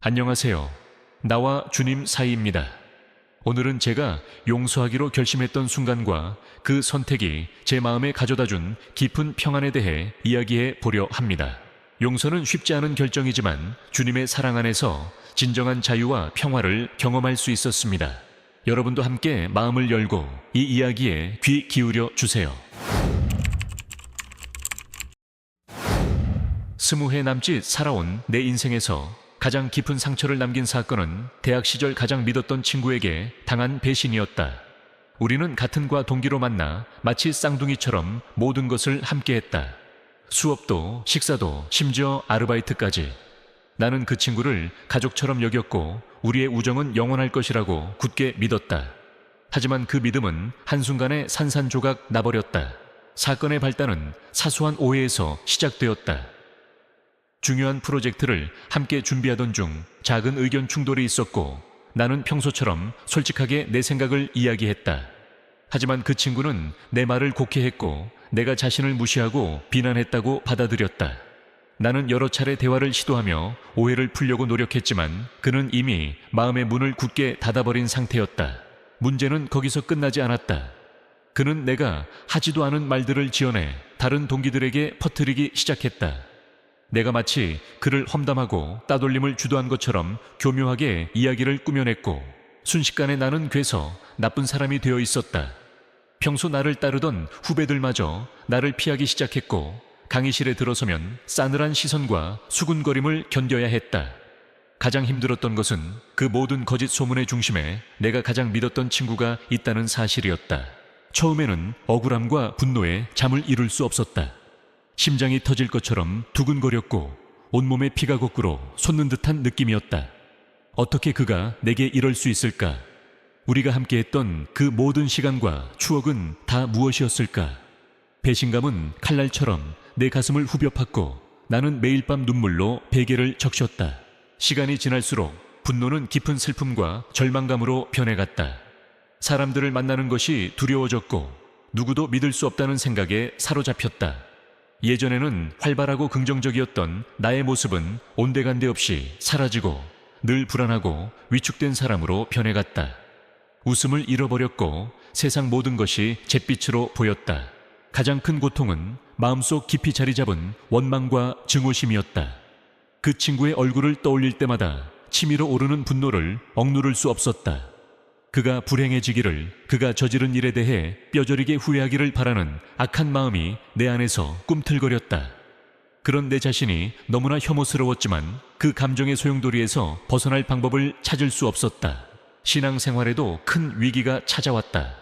안녕하세요. 나와 주님 사이입니다. 오늘은 제가 용서하기로 결심했던 순간과 그 선택이 제 마음에 가져다 준 깊은 평안에 대해 이야기해 보려 합니다. 용서는 쉽지 않은 결정이지만 주님의 사랑 안에서 진정한 자유와 평화를 경험할 수 있었습니다. 여러분도 함께 마음을 열고 이 이야기에 귀 기울여 주세요. 스무 해 남짓 살아온 내 인생에서 가장 깊은 상처를 남긴 사건은 대학 시절 가장 믿었던 친구에게 당한 배신이었다. 우리는 같은 과 동기로 만나 마치 쌍둥이처럼 모든 것을 함께 했다. 수업도, 식사도, 심지어 아르바이트까지. 나는 그 친구를 가족처럼 여겼고 우리의 우정은 영원할 것이라고 굳게 믿었다. 하지만 그 믿음은 한순간에 산산조각 나버렸다. 사건의 발단은 사소한 오해에서 시작되었다. 중요한 프로젝트를 함께 준비하던 중 작은 의견 충돌이 있었고 나는 평소처럼 솔직하게 내 생각을 이야기했다. 하지만 그 친구는 내 말을 곡해했고 내가 자신을 무시하고 비난했다고 받아들였다. 나는 여러 차례 대화를 시도하며 오해를 풀려고 노력했지만 그는 이미 마음의 문을 굳게 닫아버린 상태였다. 문제는 거기서 끝나지 않았다. 그는 내가 하지도 않은 말들을 지어내 다른 동기들에게 퍼뜨리기 시작했다. 내가 마치 그를 험담하고 따돌림을 주도한 것처럼 교묘하게 이야기를 꾸며냈고 순식간에 나는 괴서 나쁜 사람이 되어 있었다. 평소 나를 따르던 후배들마저 나를 피하기 시작했고 강의실에 들어서면 싸늘한 시선과 수군거림을 견뎌야 했다. 가장 힘들었던 것은 그 모든 거짓 소문의 중심에 내가 가장 믿었던 친구가 있다는 사실이었다. 처음에는 억울함과 분노에 잠을 이룰 수 없었다. 심장이 터질 것처럼 두근거렸고 온몸에 피가 거꾸로 솟는 듯한 느낌이었다. 어떻게 그가 내게 이럴 수 있을까? 우리가 함께했던 그 모든 시간과 추억은 다 무엇이었을까? 배신감은 칼날처럼 내 가슴을 후벼 팠고 나는 매일 밤 눈물로 베개를 적셨다. 시간이 지날수록 분노는 깊은 슬픔과 절망감으로 변해갔다. 사람들을 만나는 것이 두려워졌고 누구도 믿을 수 없다는 생각에 사로잡혔다. 예전에는 활발하고 긍정적이었던 나의 모습은 온데간데 없이 사라지고 늘 불안하고 위축된 사람으로 변해갔다. 웃음을 잃어버렸고 세상 모든 것이 잿빛으로 보였다. 가장 큰 고통은 마음속 깊이 자리 잡은 원망과 증오심이었다. 그 친구의 얼굴을 떠올릴 때마다 치밀어 오르는 분노를 억누를 수 없었다. 그가 불행해지기를 그가 저지른 일에 대해 뼈저리게 후회하기를 바라는 악한 마음이 내 안에서 꿈틀거렸다. 그런 내 자신이 너무나 혐오스러웠지만 그 감정의 소용돌이에서 벗어날 방법을 찾을 수 없었다. 신앙생활에도 큰 위기가 찾아왔다.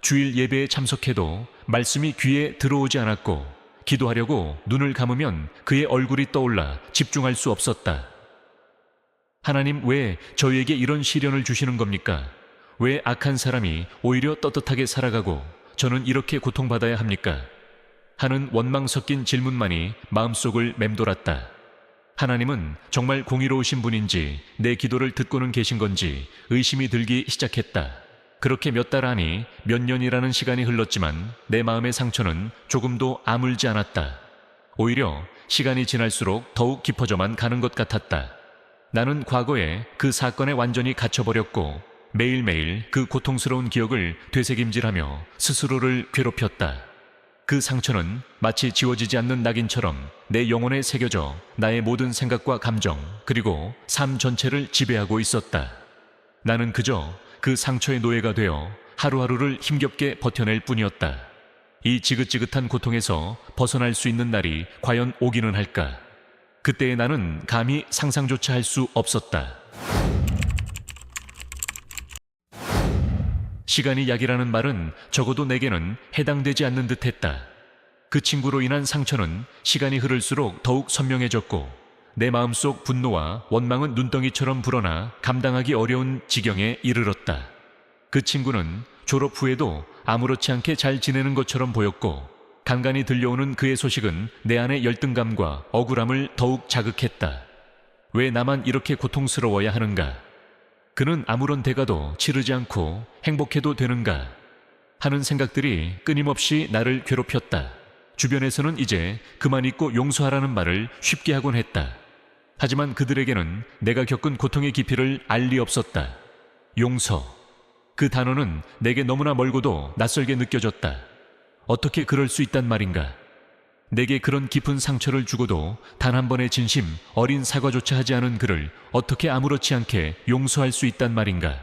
주일 예배에 참석해도 말씀이 귀에 들어오지 않았고 기도하려고 눈을 감으면 그의 얼굴이 떠올라 집중할 수 없었다. 하나님 왜 저희에게 이런 시련을 주시는 겁니까? 왜 악한 사람이 오히려 떳떳하게 살아가고 저는 이렇게 고통받아야 합니까? 하는 원망 섞인 질문만이 마음속을 맴돌았다. 하나님은 정말 공의로우신 분인지 내 기도를 듣고는 계신 건지 의심이 들기 시작했다. 그렇게 몇 달 안이 몇 년이라는 시간이 흘렀지만 내 마음의 상처는 조금도 아물지 않았다. 오히려 시간이 지날수록 더욱 깊어져만 가는 것 같았다. 나는 과거에 그 사건에 완전히 갇혀버렸고 매일매일 그 고통스러운 기억을 되새김질하며 스스로를 괴롭혔다. 그 상처는 마치 지워지지 않는 낙인처럼 내 영혼에 새겨져 나의 모든 생각과 감정, 그리고 삶 전체를 지배하고 있었다. 나는 그저 그 상처의 노예가 되어 하루하루를 힘겹게 버텨낼 뿐이었다. 이 지긋지긋한 고통에서 벗어날 수 있는 날이 과연 오기는 할까? 그때의 나는 감히 상상조차 할 수 없었다. 시간이 약이라는 말은 적어도 내게는 해당되지 않는 듯 했다. 그 친구로 인한 상처는 시간이 흐를수록 더욱 선명해졌고 내 마음속 분노와 원망은 눈덩이처럼 불어나 감당하기 어려운 지경에 이르렀다. 그 친구는 졸업 후에도 아무렇지 않게 잘 지내는 것처럼 보였고 간간히 들려오는 그의 소식은 내 안의 열등감과 억울함을 더욱 자극했다. 왜 나만 이렇게 고통스러워야 하는가? 그는 아무런 대가도 치르지 않고 행복해도 되는가 하는 생각들이 끊임없이 나를 괴롭혔다. 주변에서는 이제 그만 잊고 용서하라는 말을 쉽게 하곤 했다. 하지만 그들에게는 내가 겪은 고통의 깊이를 알 리 없었다. 용서. 그 단어는 내게 너무나 멀고도 낯설게 느껴졌다. 어떻게 그럴 수 있단 말인가? 내게 그런 깊은 상처를 주고도 단 한 번의 진심, 어린 사과조차 하지 않은 그를 어떻게 아무렇지 않게 용서할 수 있단 말인가?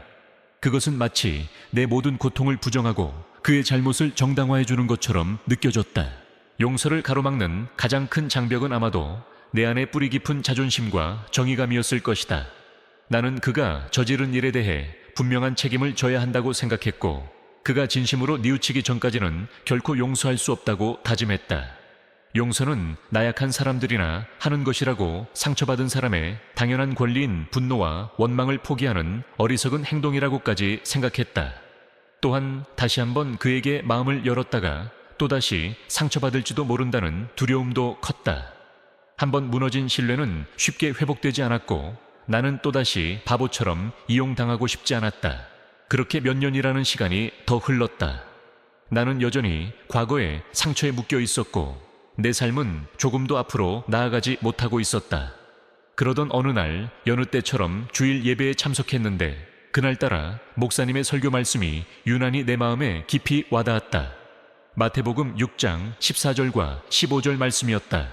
그것은 마치 내 모든 고통을 부정하고 그의 잘못을 정당화해 주는 것처럼 느껴졌다. 용서를 가로막는 가장 큰 장벽은 아마도 내 안에 뿌리 깊은 자존심과 정의감이었을 것이다. 나는 그가 저지른 일에 대해 분명한 책임을 져야 한다고 생각했고, 그가 진심으로 뉘우치기 전까지는 결코 용서할 수 없다고 다짐했다. 용서는 나약한 사람들이나 하는 것이라고 상처받은 사람의 당연한 권리인 분노와 원망을 포기하는 어리석은 행동이라고까지 생각했다. 또한 다시 한번 그에게 마음을 열었다가 또다시 상처받을지도 모른다는 두려움도 컸다. 한번 무너진 신뢰는 쉽게 회복되지 않았고 나는 또다시 바보처럼 이용당하고 싶지 않았다. 그렇게 몇 년이라는 시간이 더 흘렀다. 나는 여전히 과거에 상처에 묶여 있었고 내 삶은 조금도 앞으로 나아가지 못하고 있었다. 그러던 어느 날 여느 때처럼 주일 예배에 참석했는데 그날따라 목사님의 설교 말씀이 유난히 내 마음에 깊이 와닿았다. 마태복음 6장 14절과 15절 말씀이었다.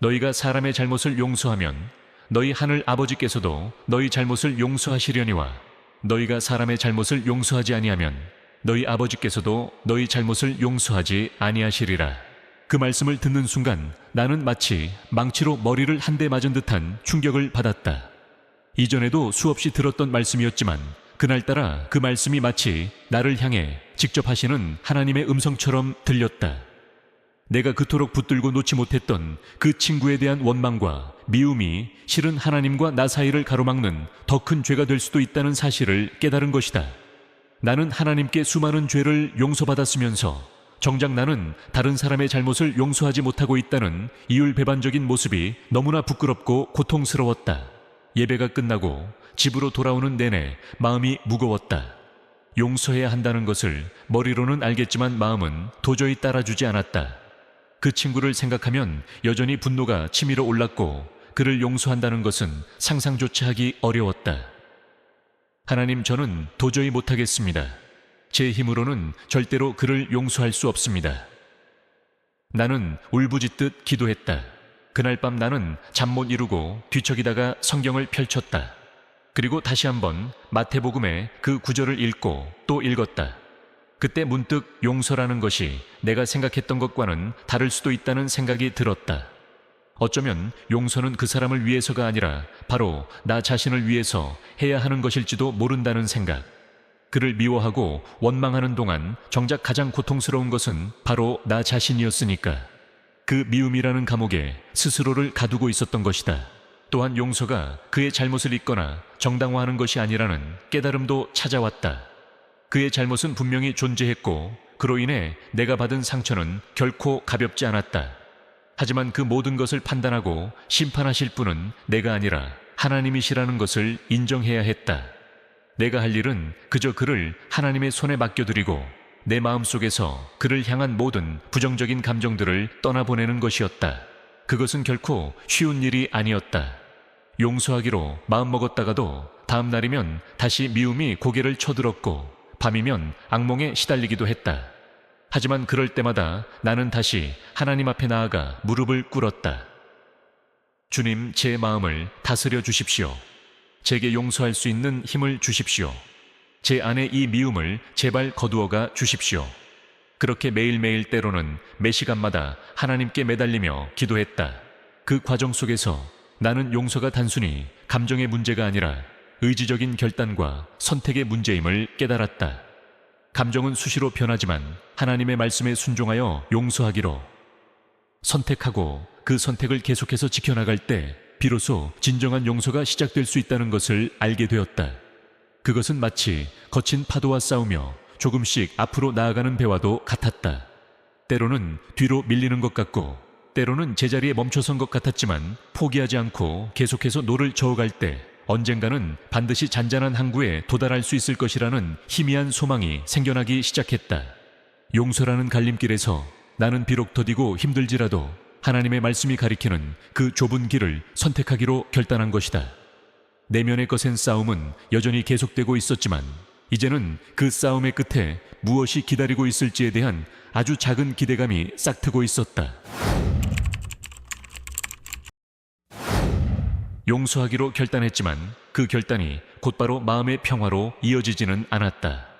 너희가 사람의 잘못을 용서하면 너희 하늘 아버지께서도 너희 잘못을 용서하시려니와 너희가 사람의 잘못을 용서하지 아니하면 너희 아버지께서도 너희 잘못을 용서하지 아니하시리라. 그 말씀을 듣는 순간 나는 마치 망치로 머리를 한 대 맞은 듯한 충격을 받았다. 이전에도 수없이 들었던 말씀이었지만 그날따라 그 말씀이 마치 나를 향해 직접 하시는 하나님의 음성처럼 들렸다. 내가 그토록 붙들고 놓지 못했던 그 친구에 대한 원망과 미움이 실은 하나님과 나 사이를 가로막는 더 큰 죄가 될 수도 있다는 사실을 깨달은 것이다. 나는 하나님께 수많은 죄를 용서받았으면서 정작 나는 다른 사람의 잘못을 용서하지 못하고 있다는 이율배반적인 모습이 너무나 부끄럽고 고통스러웠다. 예배가 끝나고 집으로 돌아오는 내내 마음이 무거웠다. 용서해야 한다는 것을 머리로는 알겠지만 마음은 도저히 따라주지 않았다. 그 친구를 생각하면 여전히 분노가 치밀어 올랐고 그를 용서한다는 것은 상상조차 하기 어려웠다. 하나님 저는 도저히 못하겠습니다. 제 힘으로는 절대로 그를 용서할 수 없습니다. 나는 울부짖듯 기도했다. 그날 밤 나는 잠 못 이루고 뒤척이다가 성경을 펼쳤다. 그리고 다시 한번 마태복음의 그 구절을 읽고 또 읽었다. 그때 문득 용서라는 것이 내가 생각했던 것과는 다를 수도 있다는 생각이 들었다. 어쩌면 용서는 그 사람을 위해서가 아니라 바로 나 자신을 위해서 해야 하는 것일지도 모른다는 생각. 그를 미워하고 원망하는 동안 정작 가장 고통스러운 것은 바로 나 자신이었으니까. 그 미움이라는 감옥에 스스로를 가두고 있었던 것이다. 또한 용서가 그의 잘못을 잊거나 정당화하는 것이 아니라는 깨달음도 찾아왔다. 그의 잘못은 분명히 존재했고 그로 인해 내가 받은 상처는 결코 가볍지 않았다. 하지만 그 모든 것을 판단하고 심판하실 분은 내가 아니라 하나님이시라는 것을 인정해야 했다. 내가 할 일은 그저 그를 하나님의 손에 맡겨드리고 내 마음속에서 그를 향한 모든 부정적인 감정들을 떠나보내는 것이었다. 그것은 결코 쉬운 일이 아니었다. 용서하기로 마음먹었다가도 다음 날이면 다시 미움이 고개를 쳐들었고 밤이면 악몽에 시달리기도 했다. 하지만 그럴 때마다 나는 다시 하나님 앞에 나아가 무릎을 꿇었다. 주님, 제 마음을 다스려 주십시오. 제게 용서할 수 있는 힘을 주십시오. 제 안에 이 미움을 제발 거두어가 주십시오. 그렇게 매일매일 때로는 매 시간마다 하나님께 매달리며 기도했다. 그 과정 속에서 나는 용서가 단순히 감정의 문제가 아니라 의지적인 결단과 선택의 문제임을 깨달았다. 감정은 수시로 변하지만 하나님의 말씀에 순종하여 용서하기로 선택하고 그 선택을 계속해서 지켜나갈 때 비로소 진정한 용서가 시작될 수 있다는 것을 알게 되었다. 그것은 마치 거친 파도와 싸우며 조금씩 앞으로 나아가는 배와도 같았다. 때로는 뒤로 밀리는 것 같고, 때로는 제자리에 멈춰선 것 같았지만 포기하지 않고 계속해서 노를 저어갈 때 언젠가는 반드시 잔잔한 항구에 도달할 수 있을 것이라는 희미한 소망이 생겨나기 시작했다. 용서라는 갈림길에서 나는 비록 더디고 힘들지라도 하나님의 말씀이 가리키는 그 좁은 길을 선택하기로 결단한 것이다. 내면의 거센 싸움은 여전히 계속되고 있었지만 이제는 그 싸움의 끝에 무엇이 기다리고 있을지에 대한 아주 작은 기대감이 싹트고 있었다. 용서하기로 결단했지만 그 결단이 곧바로 마음의 평화로 이어지지는 않았다.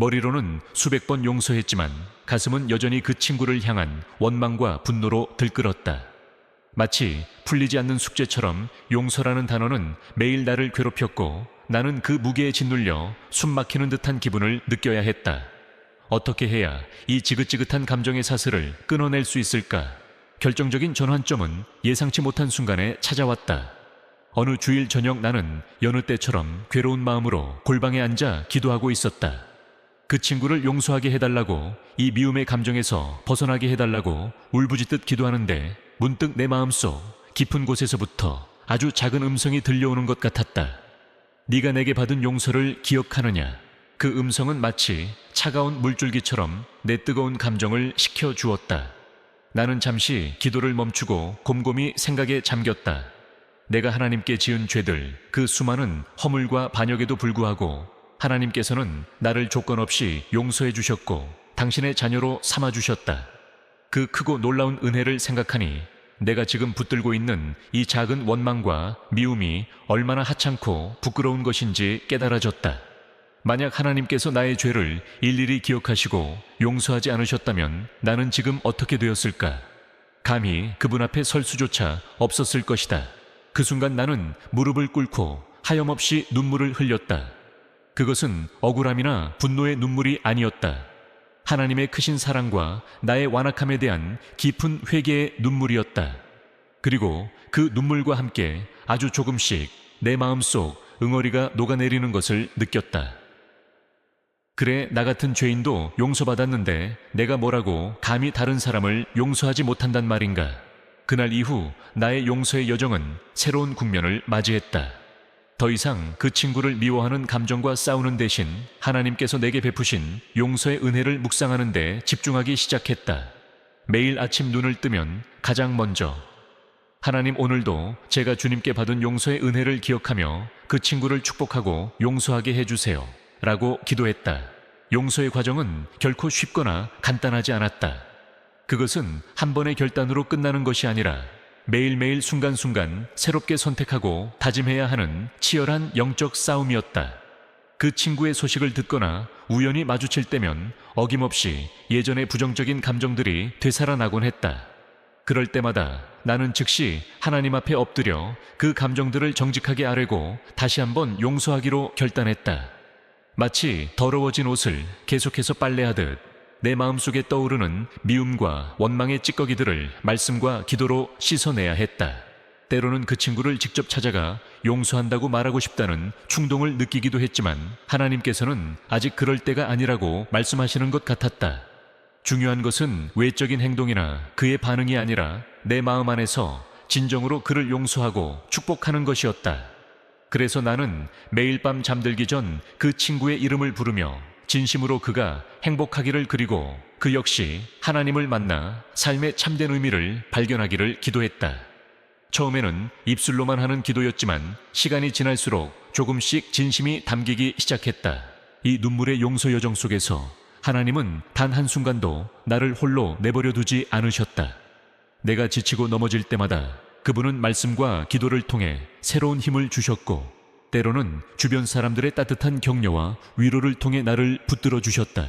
머리로는 수백 번 용서했지만 가슴은 여전히 그 친구를 향한 원망과 분노로 들끓었다. 마치 풀리지 않는 숙제처럼 용서라는 단어는 매일 나를 괴롭혔고 나는 그 무게에 짓눌려 숨 막히는 듯한 기분을 느껴야 했다. 어떻게 해야 이 지긋지긋한 감정의 사슬을 끊어낼 수 있을까? 결정적인 전환점은 예상치 못한 순간에 찾아왔다. 어느 주일 저녁 나는 여느 때처럼 괴로운 마음으로 골방에 앉아 기도하고 있었다. 그 친구를 용서하게 해달라고 이 미움의 감정에서 벗어나게 해달라고 울부짖듯 기도하는데 문득 내 마음속 깊은 곳에서부터 아주 작은 음성이 들려오는 것 같았다. 네가 내게 받은 용서를 기억하느냐? 그 음성은 마치 차가운 물줄기처럼 내 뜨거운 감정을 식혀 주었다. 나는 잠시 기도를 멈추고 곰곰이 생각에 잠겼다. 내가 하나님께 지은 죄들, 그 수많은 허물과 반역에도 불구하고 하나님께서는 나를 조건 없이 용서해 주셨고 당신의 자녀로 삼아 주셨다. 그 크고 놀라운 은혜를 생각하니 내가 지금 붙들고 있는 이 작은 원망과 미움이 얼마나 하찮고 부끄러운 것인지 깨달아졌다. 만약 하나님께서 나의 죄를 일일이 기억하시고 용서하지 않으셨다면 나는 지금 어떻게 되었을까? 감히 그분 앞에 설 수조차 없었을 것이다. 그 순간 나는 무릎을 꿇고 하염없이 눈물을 흘렸다. 그것은 억울함이나 분노의 눈물이 아니었다. 하나님의 크신 사랑과 나의 완악함에 대한 깊은 회개의 눈물이었다. 그리고 그 눈물과 함께 아주 조금씩 내 마음속 응어리가 녹아내리는 것을 느꼈다. 그래, 나 같은 죄인도 용서받았는데 내가 뭐라고 감히 다른 사람을 용서하지 못한단 말인가? 그날 이후 나의 용서의 여정은 새로운 국면을 맞이했다. 더 이상 그 친구를 미워하는 감정과 싸우는 대신 하나님께서 내게 베푸신 용서의 은혜를 묵상하는 데 집중하기 시작했다. 매일 아침 눈을 뜨면 가장 먼저 하나님 오늘도 제가 주님께 받은 용서의 은혜를 기억하며 그 친구를 축복하고 용서하게 해주세요. 라고 기도했다. 용서의 과정은 결코 쉽거나 간단하지 않았다. 그것은 한 번의 결단으로 끝나는 것이 아니라 매일매일 순간순간 새롭게 선택하고 다짐해야 하는 치열한 영적 싸움이었다. 그 친구의 소식을 듣거나 우연히 마주칠 때면 어김없이 예전의 부정적인 감정들이 되살아나곤 했다. 그럴 때마다 나는 즉시 하나님 앞에 엎드려 그 감정들을 정직하게 아뢰고 다시 한번 용서하기로 결단했다. 마치 더러워진 옷을 계속해서 빨래하듯 내 마음속에 떠오르는 미움과 원망의 찌꺼기들을 말씀과 기도로 씻어내야 했다. 때로는 그 친구를 직접 찾아가 용서한다고 말하고 싶다는 충동을 느끼기도 했지만 하나님께서는 아직 그럴 때가 아니라고 말씀하시는 것 같았다. 중요한 것은 외적인 행동이나 그의 반응이 아니라 내 마음 안에서 진정으로 그를 용서하고 축복하는 것이었다. 그래서 나는 매일 밤 잠들기 전 그 친구의 이름을 부르며 진심으로 그가 행복하기를 그리고 그 역시 하나님을 만나 삶의 참된 의미를 발견하기를 기도했다. 처음에는 입술로만 하는 기도였지만 시간이 지날수록 조금씩 진심이 담기기 시작했다. 이 눈물의 용서 여정 속에서 하나님은 단 한순간도 나를 홀로 내버려 두지 않으셨다. 내가 지치고 넘어질 때마다 그분은 말씀과 기도를 통해 새로운 힘을 주셨고 때로는 주변 사람들의 따뜻한 격려와 위로를 통해 나를 붙들어 주셨다.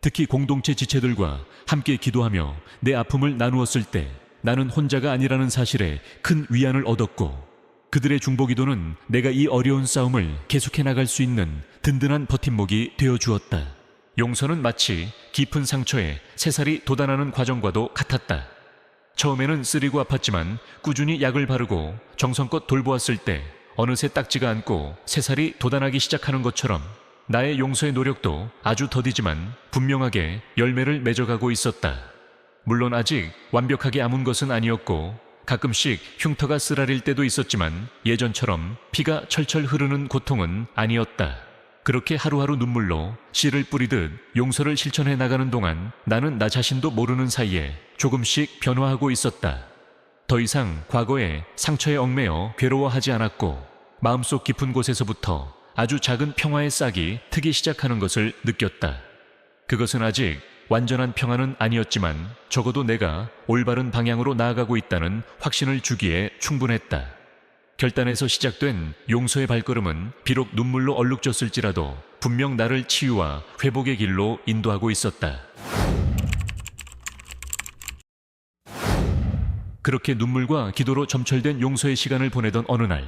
특히 공동체 지체들과 함께 기도하며 내 아픔을 나누었을 때 나는 혼자가 아니라는 사실에 큰 위안을 얻었고 그들의 중보 기도는 내가 이 어려운 싸움을 계속해 나갈 수 있는 든든한 버팀목이 되어 주었다. 용서는 마치 깊은 상처에 새살이 돋아나는 과정과도 같았다. 처음에는 쓰리고 아팠지만 꾸준히 약을 바르고 정성껏 돌보았을 때 어느새 딱지가 않고 새살이 돋아나기 시작하는 것처럼 나의 용서의 노력도 아주 더디지만 분명하게 열매를 맺어가고 있었다. 물론 아직 완벽하게 아문 것은 아니었고 가끔씩 흉터가 쓰라릴 때도 있었지만 예전처럼 피가 철철 흐르는 고통은 아니었다. 그렇게 하루하루 눈물로 씨를 뿌리듯 용서를 실천해 나가는 동안 나는 나 자신도 모르는 사이에 조금씩 변화하고 있었다. 더 이상 과거에 상처에 얽매여 괴로워하지 않았고 마음속 깊은 곳에서부터 아주 작은 평화의 싹이 트기 시작하는 것을 느꼈다. 그것은 아직 완전한 평화는 아니었지만 적어도 내가 올바른 방향으로 나아가고 있다는 확신을 주기에 충분했다. 결단에서 시작된 용서의 발걸음은 비록 눈물로 얼룩졌을지라도 분명 나를 치유와 회복의 길로 인도하고 있었다. 그렇게 눈물과 기도로 점철된 용서의 시간을 보내던 어느 날,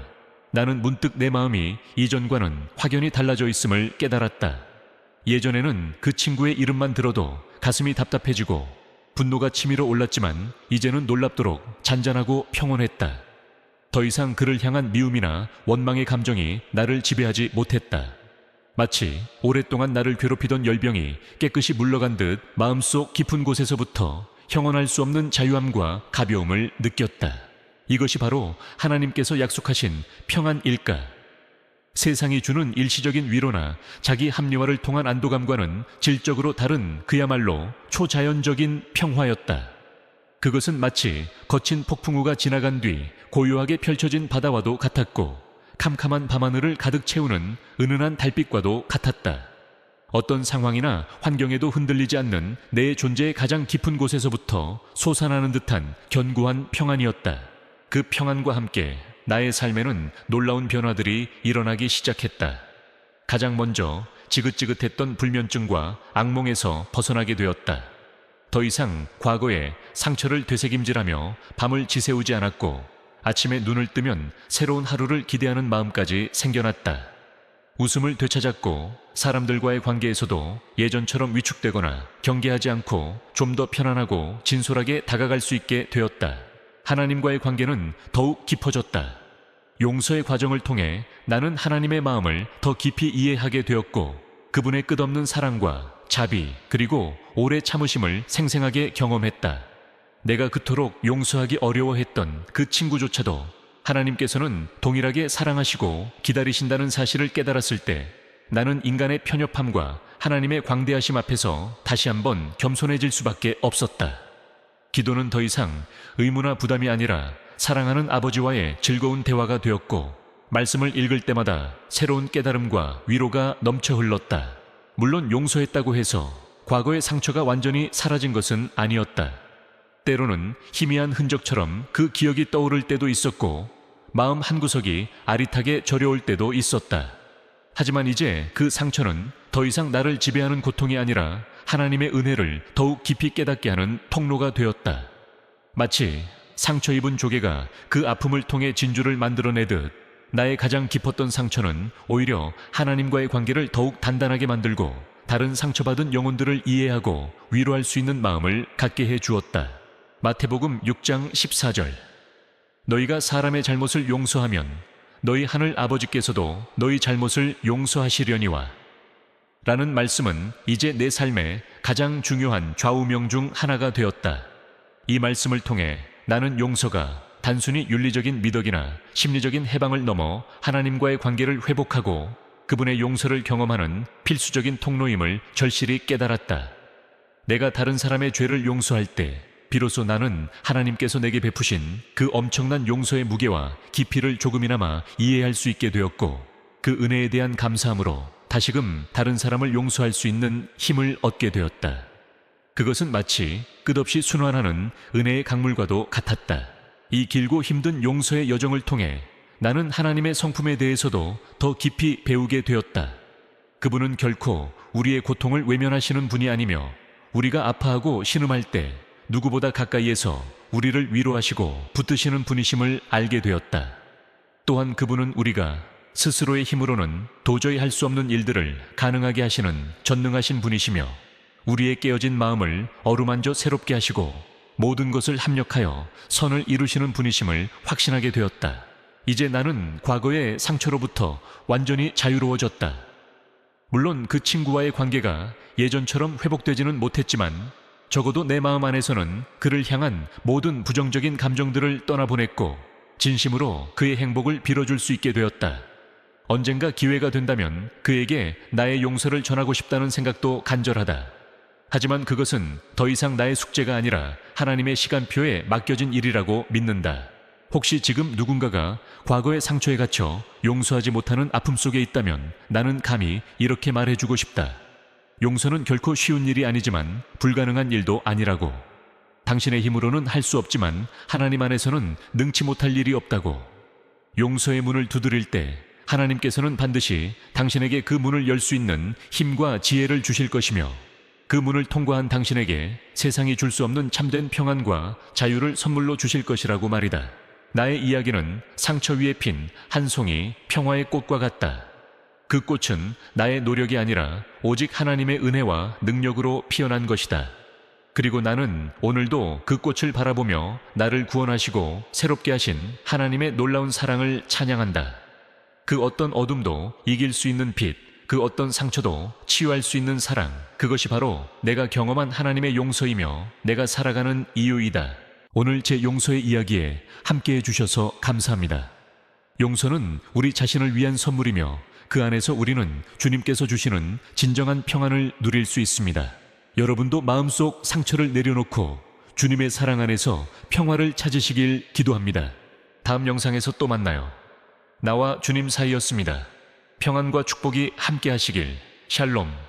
나는 문득 내 마음이 이전과는 확연히 달라져 있음을 깨달았다. 예전에는 그 친구의 이름만 들어도 가슴이 답답해지고 분노가 치밀어 올랐지만 이제는 놀랍도록 잔잔하고 평온했다. 더 이상 그를 향한 미움이나 원망의 감정이 나를 지배하지 못했다. 마치 오랫동안 나를 괴롭히던 열병이 깨끗이 물러간 듯 마음속 깊은 곳에서부터 형언할 수 없는 자유함과 가벼움을 느꼈다. 이것이 바로 하나님께서 약속하신 평안일까? 세상이 주는 일시적인 위로나 자기 합리화를 통한 안도감과는 질적으로 다른 그야말로 초자연적인 평화였다. 그것은 마치 거친 폭풍우가 지나간 뒤 고요하게 펼쳐진 바다와도 같았고 캄캄한 밤하늘을 가득 채우는 은은한 달빛과도 같았다. 어떤 상황이나 환경에도 흔들리지 않는 내 존재의 가장 깊은 곳에서부터 솟아나는 듯한 견고한 평안이었다. 그 평안과 함께 나의 삶에는 놀라운 변화들이 일어나기 시작했다. 가장 먼저 지긋지긋했던 불면증과 악몽에서 벗어나게 되었다. 더 이상 과거에 상처를 되새김질하며 밤을 지새우지 않았고 아침에 눈을 뜨면 새로운 하루를 기대하는 마음까지 생겨났다. 웃음을 되찾았고 사람들과의 관계에서도 예전처럼 위축되거나 경계하지 않고 좀 더 편안하고 진솔하게 다가갈 수 있게 되었다. 하나님과의 관계는 더욱 깊어졌다. 용서의 과정을 통해 나는 하나님의 마음을 더 깊이 이해하게 되었고 그분의 끝없는 사랑과 자비 그리고 오래 참으심을 생생하게 경험했다. 내가 그토록 용서하기 어려워했던 그 친구조차도 하나님께서는 동일하게 사랑하시고 기다리신다는 사실을 깨달았을 때 나는 인간의 편협함과 하나님의 광대하심 앞에서 다시 한번 겸손해질 수밖에 없었다. 기도는 더 이상 의무나 부담이 아니라 사랑하는 아버지와의 즐거운 대화가 되었고 말씀을 읽을 때마다 새로운 깨달음과 위로가 넘쳐 흘렀다. 물론 용서했다고 해서 과거의 상처가 완전히 사라진 것은 아니었다. 때로는 희미한 흔적처럼 그 기억이 떠오를 때도 있었고 마음 한구석이 아릿하게 저려올 때도 있었다. 하지만 이제 그 상처는 더 이상 나를 지배하는 고통이 아니라 하나님의 은혜를 더욱 깊이 깨닫게 하는 통로가 되었다. 마치 상처 입은 조개가 그 아픔을 통해 진주를 만들어내듯 나의 가장 깊었던 상처는 오히려 하나님과의 관계를 더욱 단단하게 만들고 다른 상처받은 영혼들을 이해하고 위로할 수 있는 마음을 갖게 해 주었다. 마태복음 6장 14절. 너희가 사람의 잘못을 용서하면 너희 하늘 아버지께서도 너희 잘못을 용서하시려니와. 라는 말씀은 이제 내 삶의 가장 중요한 좌우명 중 하나가 되었다. 이 말씀을 통해 나는 용서가 단순히 윤리적인 미덕이나 심리적인 해방을 넘어 하나님과의 관계를 회복하고 그분의 용서를 경험하는 필수적인 통로임을 절실히 깨달았다. 내가 다른 사람의 죄를 용서할 때 비로소 나는 하나님께서 내게 베푸신 그 엄청난 용서의 무게와 깊이를 조금이나마 이해할 수 있게 되었고 그 은혜에 대한 감사함으로 다시금 다른 사람을 용서할 수 있는 힘을 얻게 되었다. 그것은 마치 끝없이 순환하는 은혜의 강물과도 같았다. 이 길고 힘든 용서의 여정을 통해 나는 하나님의 성품에 대해서도 더 깊이 배우게 되었다. 그분은 결코 우리의 고통을 외면하시는 분이 아니며 우리가 아파하고 신음할 때 누구보다 가까이에서 우리를 위로하시고 붙드시는 분이심을 알게 되었다. 또한 그분은 우리가 스스로의 힘으로는 도저히 할 수 없는 일들을 가능하게 하시는 전능하신 분이시며 우리의 깨어진 마음을 어루만져 새롭게 하시고 모든 것을 합력하여 선을 이루시는 분이심을 확신하게 되었다. 이제 나는 과거의 상처로부터 완전히 자유로워졌다. 물론 그 친구와의 관계가 예전처럼 회복되지는 못했지만 적어도 내 마음 안에서는 그를 향한 모든 부정적인 감정들을 떠나보냈고 진심으로 그의 행복을 빌어줄 수 있게 되었다. 언젠가 기회가 된다면 그에게 나의 용서를 전하고 싶다는 생각도 간절하다. 하지만 그것은 더 이상 나의 숙제가 아니라 하나님의 시간표에 맡겨진 일이라고 믿는다. 혹시 지금 누군가가 과거의 상처에 갇혀 용서하지 못하는 아픔 속에 있다면 나는 감히 이렇게 말해주고 싶다. 용서는 결코 쉬운 일이 아니지만 불가능한 일도 아니라고. 당신의 힘으로는 할 수 없지만 하나님 안에서는 능치 못할 일이 없다고. 용서의 문을 두드릴 때 하나님께서는 반드시 당신에게 그 문을 열 수 있는 힘과 지혜를 주실 것이며 그 문을 통과한 당신에게 세상이 줄 수 없는 참된 평안과 자유를 선물로 주실 것이라고 말이다. 나의 이야기는 상처 위에 핀 한 송이 평화의 꽃과 같다. 그 꽃은 나의 노력이 아니라 오직 하나님의 은혜와 능력으로 피어난 것이다. 그리고 나는 오늘도 그 꽃을 바라보며 나를 구원하시고 새롭게 하신 하나님의 놀라운 사랑을 찬양한다. 그 어떤 어둠도 이길 수 있는 빛, 그 어떤 상처도 치유할 수 있는 사랑, 그것이 바로 내가 경험한 하나님의 용서이며 내가 살아가는 이유이다. 오늘 제 용서의 이야기에 함께 해 주셔서 감사합니다. 용서는 우리 자신을 위한 선물이며 그 안에서 우리는 주님께서 주시는 진정한 평안을 누릴 수 있습니다. 여러분도 마음속 상처를 내려놓고 주님의 사랑 안에서 평화를 찾으시길 기도합니다. 다음 영상에서 또 만나요. 나와 주님 사이였습니다. 평안과 축복이 함께 하시길. 샬롬.